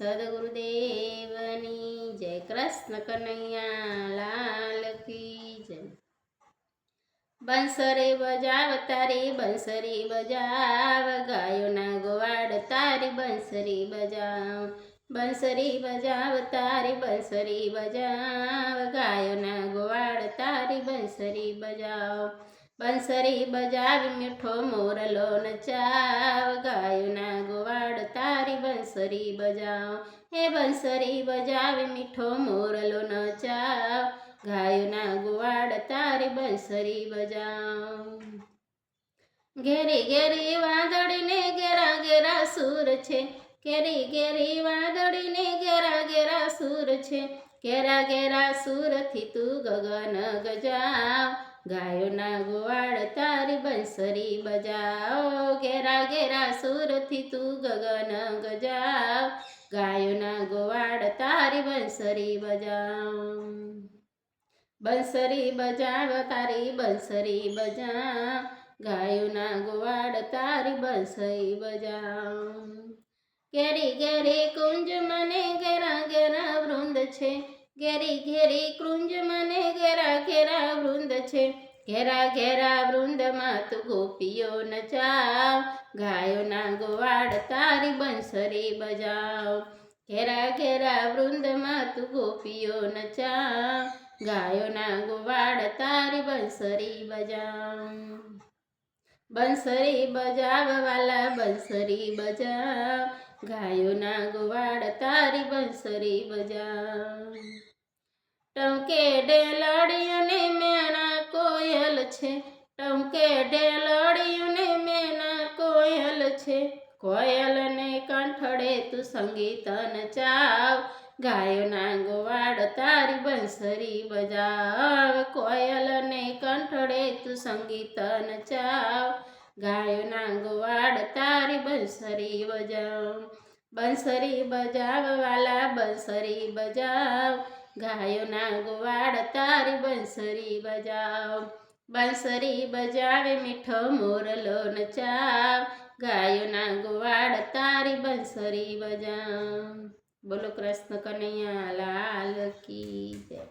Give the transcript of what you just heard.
સદગુરુદેવની જય કૃષ્ણ કનૈયા લાલ કી જય બંસરે બજાવ તારી બંસરી બજાવ ગાયોના ગોવાડ તારી બંસરી બજાવ બંસરી બજાવ તારી બંસરી બજાવ ગાયોના ગોવાડ તારી બંસરી બજાવ બંસરી બજાવી મીઠો મોરલો નચાવ ગાયોના ગોવાડ તારી બંસરી બજાવ. હે બંસરી બજાવી મીઠો મોરલો નચાવ ગાયોના ગોવાડ તારી બંસરી બજાવ. ઘેરી ઘેરી વાદળીને ઘેરા ઘેરા સૂર છે. ઘેરી ઘેરી વાદળીને ઘેરા ઘેરા સૂર છે. ઘેરા ઘેરા સુરથી તું ગગન ગજાવ. ગાયોના ગોવાળ તારી બંસરી બજાવ. ઘેરા ઘેરા સુરથી તું ગગન ગજાવ. ગાયોના ગોવાળ તારી બંસરી બજાવ. બંસરી બજાવ, તારી બંસરી બજાવ. ગાયોના ગોવાડ તારી બંસરી બજાવ. ઘેરી ઘેરી કુંજ મને છે. ઘેરી ઘેરી કૃંજ મને ઘેરા ઘેરા વૃંદ છે. ઘેરા ઘેરા વૃંદમાં તું ગોપીઓ નચાવ. ગાયોના ગોવાડ તારી બંસરી બજાવ. ઘેરા ઘેરા વૃંદમાં તું ગોપીઓ નચાવ. ગાયોના ગોવાડ તારી બંસરી બજાવ. બંસરી બજાવવાલા, બંસરી બજાવ. ગાયોના ગોવાડ તારી બંસરી બજાવ. ટંકે ડેલડીઓને મેના કોયલ છે. ટંકે ડેલડીઓને મેના કોયલ છે. કોયલને કંઠડે તું સંગીત નચાવ ગાયોના ગોવાડ તારી બંસરી બજાવ. કોયલને કંઠડે તું સંગીત નચાવ ગાયોના ગોવાડ તારી બંસરી બજાવ. બંસરી બજાવ વાલા બંસરી બજાવ. ગાયોના ગોવાડ તારી બંસરી બજાવ. બંસરી બજાવે મીઠો મોરલો નચાવ. ગાયોના ગોવાડ તારી બંસરી બજાવ. બોલો કૃષ્ણ કનૈયા, લાલ કી જય.